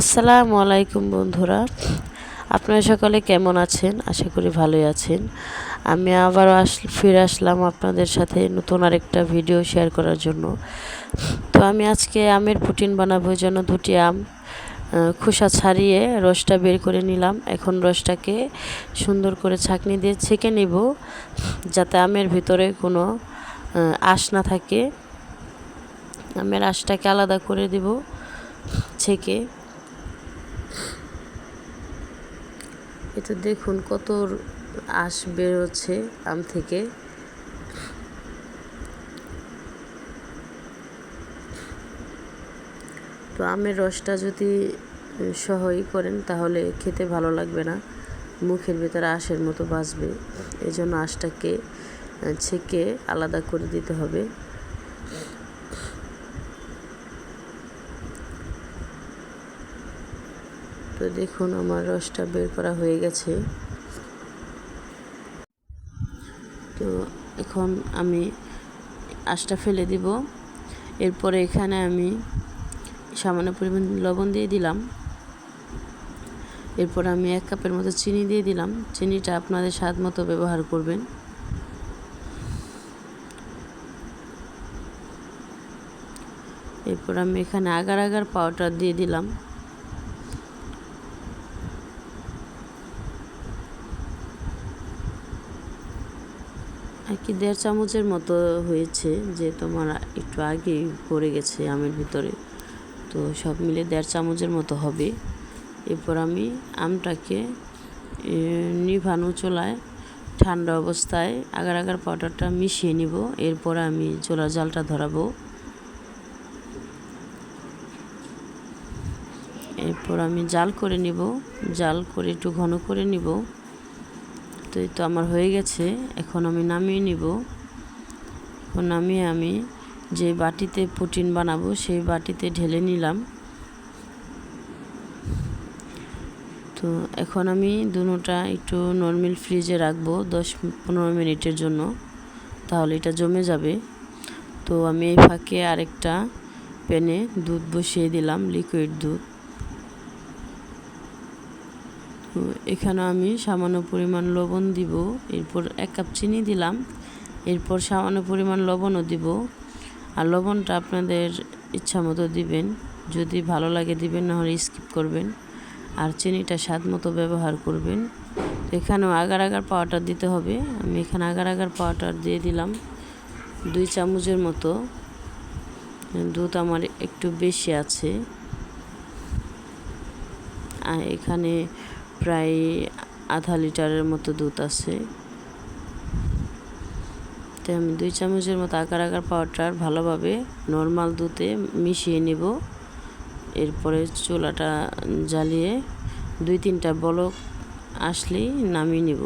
আসসালামু আলাইকুম বন্ধুরা। আপনারা সকলে কেমন আছেন? আশা করি ভালোই আছেন। আমি আবারও আস, ফিরে আসলাম আপনাদের সাথে নতুন আরেকটা ভিডিও শেয়ার করার জন্য। তো আমি আজকে আমের পুটিন বানাবো জন্য দুটি আম খোসা ছাড়িয়ে রসটা বের করে নিলাম। এখন রসটাকে সুন্দর করে ছাঁকনি দিয়ে ছেঁকে নিব, যাতে আমের ভিতরে কোনো আঁশ না থাকে। আমের আশটাকে আলাদা করে দিব ছেঁকে। এটা দেখুন কত আঁশ বের হচ্ছে আম থেকে। তো আমের রসটা যদি সহই করেন তাহলে খেতে ভালো লাগবে না, মুখের ভেতরে আঁশের মতো বাজবে এই জন্য আঁশটাকে ছেঁকে আলাদা করে দিতে হবে। দেখুন, আমার রসটা বের করা হয়ে গেছে। তো এখন আমি আশটা ফেলে দিব। এরপরে এখানে আমি সামান্য পরিমাণ লবণ দিয়ে দিলাম। এরপর আমি এক কাপের মতো চিনি দিয়ে দিলাম। চিনিটা আপনাদের স্বাদ মতো ব্যবহার করবেন। এরপর আমি এখানে আগার আগার পাউডার দিয়ে দিলাম। কি দেড় চামচের মতো হয়েছে যে তোমার একটু আগেই পড়ে গেছে আমের ভিতরে। তো সব মিলে দেড় চামচের মতো হবে। এরপর আমি আমটাকে নিভানো চোলায় ঠান্ডা অবস্থায় আগার আগার পাউডারটা মিশিয়ে নিব। এরপর আমি চোলা জালটা ধরাবো। এরপর আমি জাল করে নিব। জাল করে একটু ঘন করে নিব। তো এই তো আমার হয়ে গেছে। এখন আমি নামিয়ে নিব। নামিয়ে আমি যে বাটিতে প্রোটিন বানাবো, সেই বাটিতে ঢেলে নিলাম। তো এখন আমি দুটোটা একটু নর্মাল ফ্রিজে রাখব দশ পনেরো মিনিটের জন্য, তাহলে এটা জমে যাবে। তো আমি এই ফাঁকে আরেকটা প্যানে দুধ বসিয়ে দিলাম লিকুইড দুধ। তো এখানে আমি সামান্য পরিমাণ লবণ দিব। এরপর এক কাপ চিনি দিলাম। এরপর সামান্য পরিমাণ লবণও দিব। আর লবণটা আপনাদের ইচ্ছা মতো দিবেন। যদি ভালো লাগে দিবেন, না হলে স্কিপ করবেন। আর চিনিটা স্বাদ মতো ব্যবহার করবেন। এখানেও আগার আগার পাউডার দিতে হবে। আমি এখানে আগার আগার পাউডার দিয়ে দিলাম দুই চামচের মতো। দুধ আমার একটু বেশি আছে। আর এখানে প্রায় আধা লিটারের মতো দুধ আছে। তো আমি দুই চামচের মতো আকার আকার পাউডার ভালোভাবে নর্মাল দুধে মিশিয়ে নেব। এরপরে চুলাটা জ্বালিয়ে দুই তিনটা বলক আসলেই নামিয়ে নেব।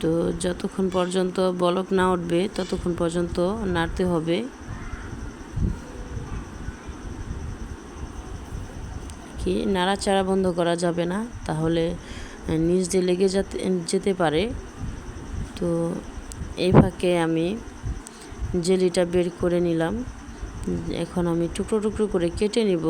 তো যতক্ষণ পর্যন্ত বলক না উঠবে, ততক্ষণ পর্যন্ত নাড়তে হবে। কি নাড়াচাড়া বন্ধ করা যাবে না, তাহলে নিচ দিয়ে লেগে যেতে যেতে পারে। তো এই ফাঁকে আমি জেলিটা বের করে নিলাম। এখন আমি টুকরো টুকরো করে কেটে নিব।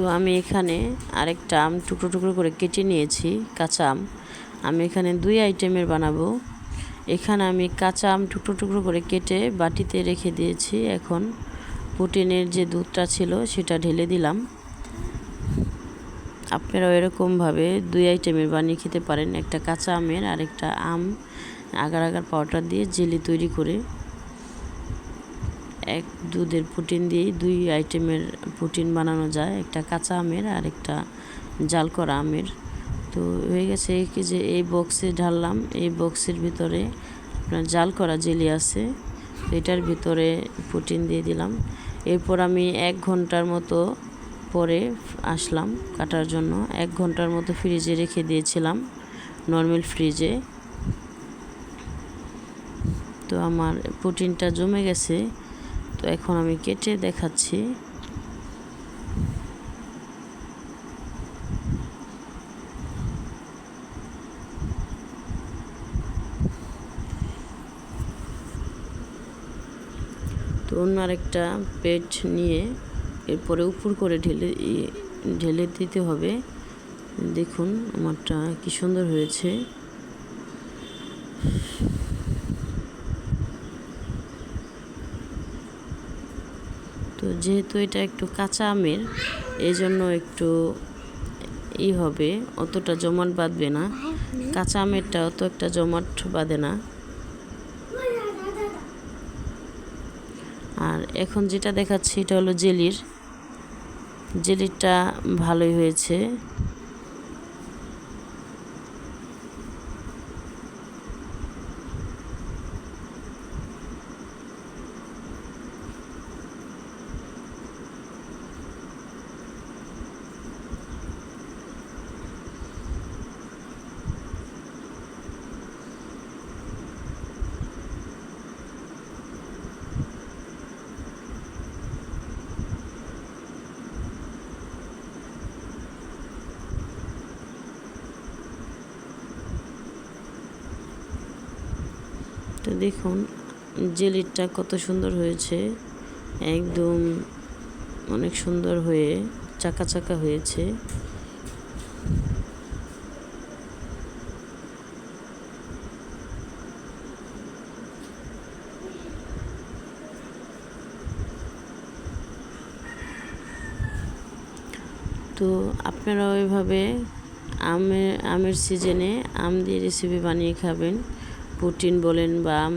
তো আমি এখানে আরেকটা আম টুকরো টুকরো করে কেটে নিয়েছি, কাঁচা আম। আমি এখানে দুই আইটেমের বানাবো। এখানে আমি কাঁচা আম টুকরো টুকরো করে কেটে বাটিতে রেখে দিয়েছি। এখন প্রোটিনের যে দুধটা ছিল সেটা ঢেলে দিলাম। আপনারাও এরকমভাবে দুই আইটেমের বানিয়ে খেতে পারেন। একটা কাঁচা আমের আর একটা আম আগার আগার পাউডার দিয়ে জেলি তৈরি করে। এক দুধের পুটিন দিয়েই দুই আইটেমের পুটিন বানানো যায়। একটা কাঁচা আমের আর একটা জাল করা আমের। তো হয়ে গেছে কি যে এই বক্সে ঢাললাম। এই বক্সের ভিতরে আপনার জাল করা জেলি আছে। এটার ভিতরে পুটিন দিয়ে দিলাম। এরপর আমি এক ঘণ্টার মতো পরে আসলাম কাটার জন্য। এক ঘণ্টার মতো ফ্রিজে রেখে দিয়েছিলাম নর্মাল ফ্রিজে তো আমার প্রোটিনটা জমে গেছে। তো এখন আমি কেটে দেখাচ্ছি। তো অন্য আরেকটা পেট নিয়ে এরপরে উপর করে ঢেলে ঢেলে দিতে হবে। দেখুন আমারটা কি সুন্দর হয়েছে তো যেহেতু এটা একটু কাঁচা আমের এই জন্য একটু ই হবে, অতটা জমাট বাঁধবে না। কাঁচা আমেরটা অত একটা জমাট বাঁধে না। আর এখন যেটা দেখাচ্ছি এটা হলো জেলির। জেলিরটা ভালোই হয়েছে। তো দেখুন জেলিরটা কত সুন্দর হয়েছে। একদম অনেক সুন্দর হয়ে চাকা চাকা হয়েছে। তো আপনারা ওইভাবে আমের আমের সিজনে আম দিয়ে রেসিপি বানিয়ে খাবেন। প্রোটিন বলেন বা আম